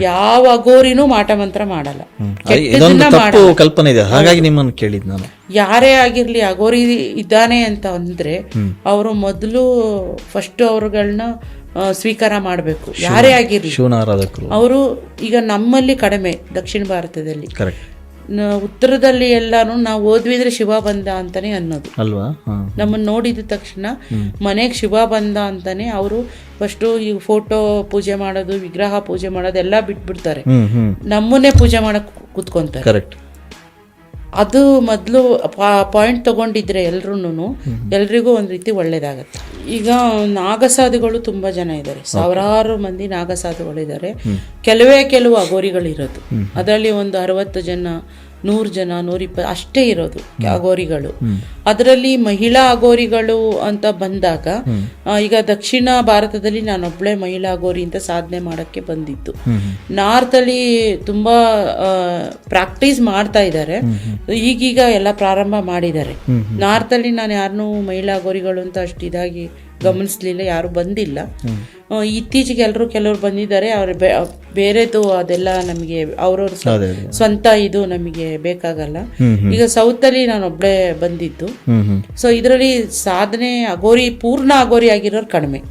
ಯಾವ ಅಗೋರಿನೂ ಮಾಟ ಮಂತ್ರ ಮಾಡಲ್ಲ. ತಪ್ಪು ಕಲ್ಪನೆ ಇದೆ. ಹಾಗಾಗಿ ನಿಮ್ಮನ್ನು ಕೇಳಿದ್ ನಾನು. ಯಾರೇ ಆಗಿರ್ಲಿ ಅಗೋರಿ ಇದ್ದಾನೆ ಅಂತ ಅಂದ್ರೆ ಅವರು ಮೊದಲು ಫಸ್ಟ್ ಅವರುಗಳನ್ನ ಸ್ವೀಕಾರ ಮಾಡಬೇಕು. ಯಾರೇ ಆಗಿರ್ಲಿ. ಶಿವನಾರಾಧಕರು ಅವರು ಈಗ ನಮ್ಮಲ್ಲಿ ಕಡಿಮೆ ದಕ್ಷಿಣ ಭಾರತದಲ್ಲಿ. ಉತ್ತರದಲ್ಲಿ ಎಲ್ಲಾನು ನಾವು ಓದ್ವಿದ್ರೆ ಶಿವ ಬಂದ ಅಂತಾನೆ ಅನ್ನೋದು. ಅಲ್ವಾ? ನಮ್ಮನ್ನ ನೋಡಿದ ತಕ್ಷಣ ಮನೆಗೆ ಶಿವ ಬಂದ ಅಂತಾನೆ ಅವರು ಫಸ್ಟು ಈ ಫೋಟೋ ಪೂಜೆ ಮಾಡೋದು ವಿಗ್ರಹ ಪೂಜೆ ಮಾಡೋದು ಎಲ್ಲ ಬಿಟ್ಬಿಡ್ತಾರೆ. ನಮ್ಮನ್ನೇ ಪೂಜೆ ಮಾಡಕ್ ಕೂತ್ಕೊಂತಾರೆ. ಕರೆಕ್ಟ್ ಅದು ಮೊದಲು ಪಾಯಿಂಟ್ ತಗೊಂಡಿದ್ರೆ ಎಲ್ರೂ ಎಲ್ರಿಗೂ ಒಂದು ರೀತಿ ಒಳ್ಳೇದಾಗತ್ತೆ. ಈಗ ನಾಗಸಾಧುಗಳು ತುಂಬಾ ಜನ ಇದ್ದಾರೆ. ಸಾವಿರಾರು ಮಂದಿ ನಾಗಸಾಧುಗಳಿದ್ದಾರೆ. ಕೆಲವೇ ಕೆಲವು ಅಗೋರಿಗಳಿರೋದು. ಅದರಲ್ಲಿ ಒಂದು ಅರವತ್ತು ಜನ ನೂರು ಜನ ನೂರಿಪ್ಪತ್ತು ಅಷ್ಟೇ ಇರೋದು ಅಗೋರಿಗಳು. ಅದರಲ್ಲಿ ಮಹಿಳಾ ಅಗೋರಿಗಳು ಅಂತ ಬಂದಾಗ ಈಗ ದಕ್ಷಿಣ ಭಾರತದಲ್ಲಿ ನಾನೊಬ್ಳೆ ಮಹಿಳಾ ಅಗೋರಿ ಅಂತ ಸಾಧನೆ ಮಾಡಕ್ಕೆ ಬಂದಿದ್ದು. ನಾರ್ತ್ ಅಲ್ಲಿ ತುಂಬಾ ಪ್ರಾಕ್ಟೀಸ್ ಮಾಡ್ತಾ ಇದ್ದಾರೆ ಈಗೀಗ ಎಲ್ಲ ಪ್ರಾರಂಭ ಮಾಡಿದ್ದಾರೆ. ನಾರ್ತ್ ಅಲ್ಲಿ ನಾನು ಯಾರನ್ನೂ ಮಹಿಳಾ ಅಗೋರಿಗಳು ಅಂತ ಅಷ್ಟು ಇದಾಗಿ ಗಮನಿಸ್ಲಿಲ್ಲ ಯಾರು ಬಂದಿಲ್ಲ. ಇತ್ತೀಚೆಗೆ ಎಲ್ಲರೂ ಕೆಲವರು ಬಂದಿದ್ದಾರೆ ಅವ್ರ ಬೇರೆದು ಅದೆಲ್ಲ ನಮಗೆ ಅವ್ರವ್ರ ಸ್ವಂತ ಇದು ನಮಗೆ ಬೇಕಾಗಲ್ಲ. ಈಗ ಸೌತ್ ಅಲ್ಲಿ ನಾನು ಒಬ್ಳೆ ಬಂದಿದ್ದು. ಸೊ ಇದರಲ್ಲಿ ಸಾಧನೆ ಅಗೋರಿ ಪೂರ್ಣ ಅಗೋರಿ ಆಗಿರೋರು ಕಡಿಮೆ.